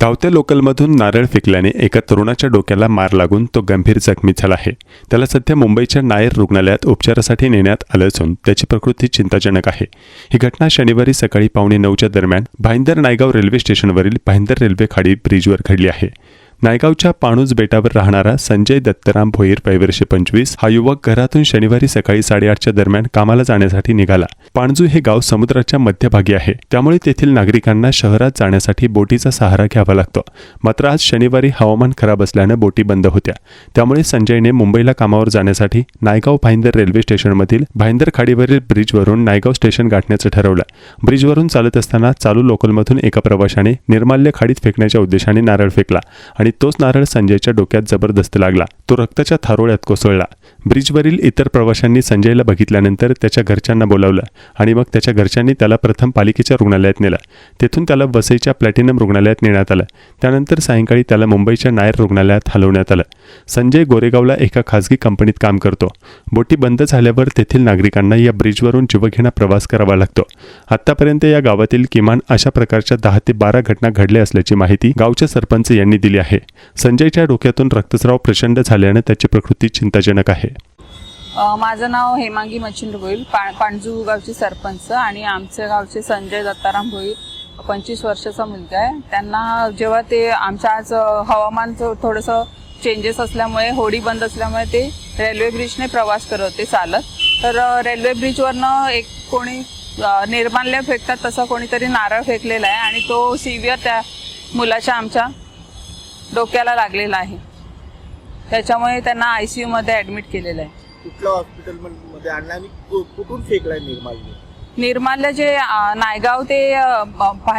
धावत्या लोकलमधून नारळ फेकल्याने एका तरुणाच्या डोक्याला मार लागून तो गंभीर जखमी झाला आहे. त्याला सध्या मुंबईच्या नायर रुग्णालयात उपचारासाठी नेण्यात आलं असून त्याची प्रकृती चिंताजनक आहे. ही घटना शनिवारी सकाळी पावणे नऊच्या दरम्यान भाईंदर नायगाव रेल्वे स्टेशनवरील भाईंदर रेल्वे खाडी ब्रिजवर घडली आहे. नायगावच्या पाणूज बेटावर राहणारा संजय दत्तराम भोईर पैवर्षे पंचवीस हा युवक घरातून शनिवारी सकाळी साडेआठच्या दरम्यान कामाला जाण्यासाठी निघाला. पाणजू हे गाव समुद्राच्या मध्यभागी आहे. त्यामुळे तेथील नागरिकांना शहरात जाण्यासाठी बोटीचा सहारा घ्यावा लागतो. मात्र आज शनिवारी हवामान खराब असल्यानं बोटी बंद होत्या. त्यामुळे संजयने मुंबईला कामावर जाण्यासाठी नायगाव भाईंदर रेल्वे स्टेशनमधील भाईंदर खाडीवरील ब्रिजवरून नायगाव स्टेशन गाठण्याचं ठरवलं. ब्रिजवरून चालत असताना चालू लोकलमधून एका प्रवाशाने निर्माल्य खाडीत फेकण्याच्या उद्देशाने नारळ फेकला आणि तोच नारळ संजयच्या डोक्यात जबरदस्त लागला. तो रक्ताच्या थारोळ्यात कोसळला. ब्रिजवरील इतर प्रवाशांनी संजयला बघितल्यानंतर त्याच्या घरच्यांना बोलावलं आणि मग त्याच्या घरच्यांनी त्याला प्रथम पालिकेच्या रुग्णालयात नेलं. तेथून त्याला वसईच्या प्लॅटिनम रुग्णालयात नेण्यात आलं. त्यानंतर सायंकाळी त्याला मुंबईच्या नायर रुग्णालयात हलवण्यात आलं. संजय गोरेगावला एका खासगी कंपनीत काम करतो. बोटी बंद झाल्यावर तेथील नागरिकांना या ब्रिजवरून जीवघेणा प्रवास करावा लागतो. आतापर्यंत या गावातील किमान अशा प्रकारच्या दहा ते बारा घटना घडल्या असल्याची माहिती गावचे सरपंच यांनी दिली आहे. संजयच्या डोक्यातून रक्तस्राव प्रचंड झाल्यानं त्याची प्रकृती चिंताजनक आहे. माझं नाव हेमांगी मच्छिंद्र होईल पा पाणजू गावचे सरपंच आणि आमच्या गावचे संजय दत्ताराम होईल पंचवीस वर्षाचा मुलगा आहे. त्यांना जेव्हा ते आमच्या आज हवामान थोडंसं चेंजेस असल्यामुळे होडी बंद असल्यामुळे ते रेल्वे ब्रिजने प्रवास करत होते चालत. तर रेल्वे ब्रिजवरनं एक कोणी निर्माल्य फेकतात तसं कोणीतरी नारळ फेकलेला आहे आणि तो सिव्हिअर त्या मुलाच्या आमच्या डोक्याला लागलेला आहे. त्याच्यामुळे त्यांना आय सी यूमध्ये ॲडमिट केलेलं आहे. कुठल्या हॉस्पिटलमध्ये आणला आणि कु- कुठून फेकलाय निर्माल्य निर्माल्य जे अ, नायगाव ते अ,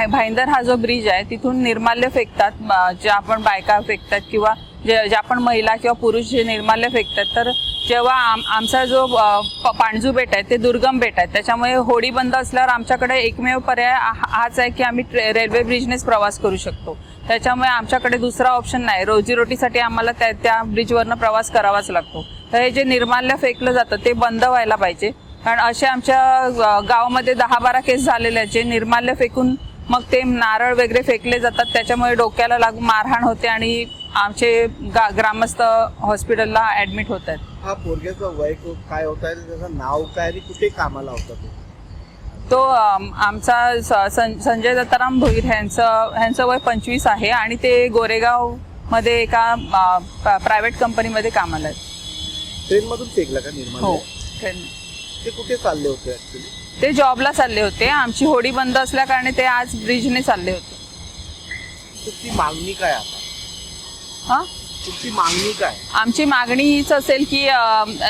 भाईंदर हा जो ब्रिज आहे तिथून निर्माल्य फेकतात ब- जे आपण बायका फेकतात किंवा जे जे आपण महिला किंवा पुरुष जे निर्माल्य फेकतात तर जेव्हा आम आमचा जो प- पाणजू बेट आहे ते दुर्गम बेट आहे त्याच्यामुळे होडी बंद असल्यावर आमच्याकडे एकमेव पर्याय हा- हाच आहे की आम्ही ट्रे- रेल्वे ब्रिजनेच प्रवास करू शकतो. त्याच्यामुळे आमच्याकडे दुसरा ऑप्शन नाही. रोजीरोटीसाठी आम्हाला त्या त्या ब्रिजवरनं प्रवास करावाच लागतो. तर हे जे निर्माल्य फेकलं जातं ते बंद व्हायला पाहिजे. कारण असे आमच्या गावामध्ये दहा बारा केस झालेले आहेत जे निर्माल्य फेकून मग ते नारळ वगैरे फेकले जातात. त्याच्यामुळे डोक्याला लागून मारहाण होते आणि आमचे गा ग्रामस्थ हॉस्पिटलला ॲडमिट होत आहेत. हा पोरग्याचं वय काय होत आहे त्याचं नाव काय आणि कुठे कामाला होता तो? तो आमचा संजय दत्ताराम भोईर ह्यांचं ह्यांचं वय पंचवीस आहे आणि ते गोरेगावमध्ये एका प्रायव्हेट कंपनीमध्ये कामाला आहेत. ट्रेन मधून फेकला का हो निर्माल्य ट्रेन. ते कुठे चालले होते ऍक्च्युली ते जॉबला चालले होते. आमची होडी बंद असल्या कारणे ते आज ब्रिजने चालले होते. तुमची मागणी काय आता? हा? तुमची मागणी काय? आमची मागणी हीच असेल की अ,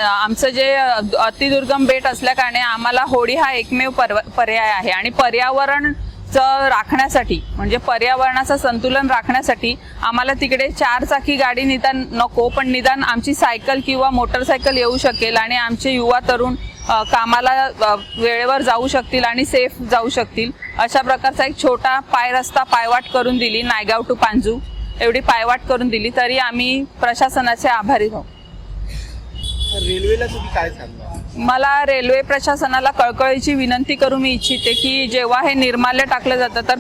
आमचं जे अतिदुर्गम बेट असल्या कारणे आम्हाला होडी हा एकमेव पर्व- पर्याय आहे. आणि पर्यावरण राखण्यासाठी म्हणजे पर्यावरणाचं संतुलन राखण्यासाठी आम्हाला तिकडे चार चाकी गाडी निदान नको पण निदान आमची सायकल किंवा मोटरसायकल येऊ शकेल आणि आमचे युवा तरुण अ, कामाला अ, वेळेवर जाऊ शकतील आणि सेफ जाऊ शकतील. अशा प्रकारचा एक छोटा पाय रस्ता पायवाट करून दिली नायगाव टू पांजू. एवढी पायवाट करून दिली तरी आम्ही प्रशासनाचे आभारी आहोत. रेल्वेला तुम्ही काय सांगणार? मला रेल्वे प्रशासनाला कळकळीची विनंती करू मी इच्छिते की जेव्हा हे निर्माल्य टाकलं जातं तर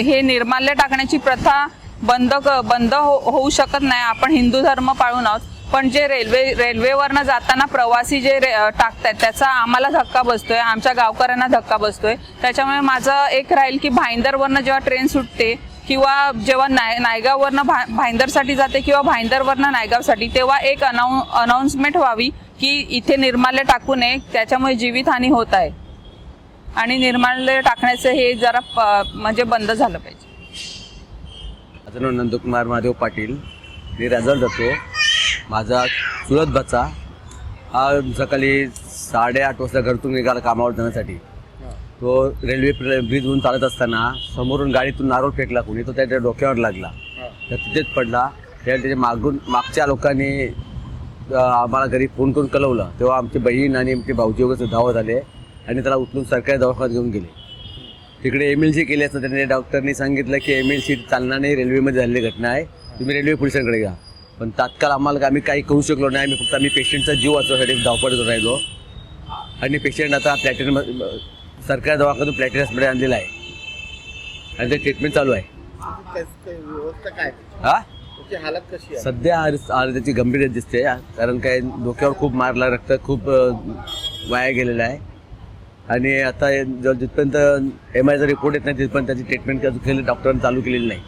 हे निर्माल्य टाकण्याची प्रथा बंद बंद हो- होऊ शकत नाही. आपण हिंदू धर्म पाळून आहोत. पण जे रेल्वे रेल्वेवरनं जाताना प्रवासी जे रे- टाकतायत त्याचा आम्हाला धक्का बसतोय. आमच्या गावकऱ्यांना धक्का बसतोय. त्याच्यामुळे माझं एक राहील की भाईंदरवरनं जेव्हा ट्रेन सुटते किंवा जेव्हा नाय नायगाववरनं भा भाईंदरसाठी जाते किंवा भाईंदरवरनं नायगावसाठी तेव्हा एक अनाऊ अनाऊन्समेंट व्हावी की इथे निर्माल्य टाकू नये त्याच्यामुळे जीवितहानी होत आहे. आणि निर्माल्य टाकण्याचं हे जरा प- म्हणजे बंद झालं पाहिजे. माझं नाव नंदकुमार महादेव पाटील. मी राजल जातो. माझा चुलत बच्चा हा सकाळी साडेआठ वाजता घरतून निघाला कामावर जाण्यासाठी. तो रेल्वे ब्रिजवरून चालत असताना समोरून गाडीतून नारोळ फेकला कोणी तो त्याच्या डोक्यावर लागला. तर तिथेच पडला. त्यावेळी त्याच्या मागून मागच्या लोकांनी आम्हाला घरी फोन करून कळवलं. तेव्हा आमची बहीण आणि आमचे भाऊजी वगैरे धावत आले आणि त्याला उचलून सरकारी दवाखान्यात घेऊन गेले. तिकडे एम एल सी केली असतं त्याने डॉक्टरनी सांगितलं की एम एल सी चालणार नाही रेल्वेमध्ये झालेली घटना आहे. तुम्ही रेल्वे पोलिसांकडे घ्या. पण तात्काळ आम्हाला आम्ही काही करू शकलो नाही. आम्ही फक्त आम्ही पेशंटचा जीव वाचवण्यासाठी धावपळ राहिलो. आणि पेशंट आता प्लॅटिनम सरकारी दवाखान्यातून प्लॅटिन हॉस्पिटल आणलेला आहे. आणि ते ट्रीटमेंट चालू आहे. व्यवस्था काय हा? त्याची हालत कशी आहे सध्या आर- त्याची गंभीर दिसते कारण काय डोक्यावर खूप मारला रक्त खूप वाया गेलेलं आहे. आणि आता जर जिथपर्यंत एम आयचा रिपोर्ट येत नाही तिथपर्यंत त्याची ट्रीटमेंट अजून केली डॉक्टरांनी चालू केलेली नाही.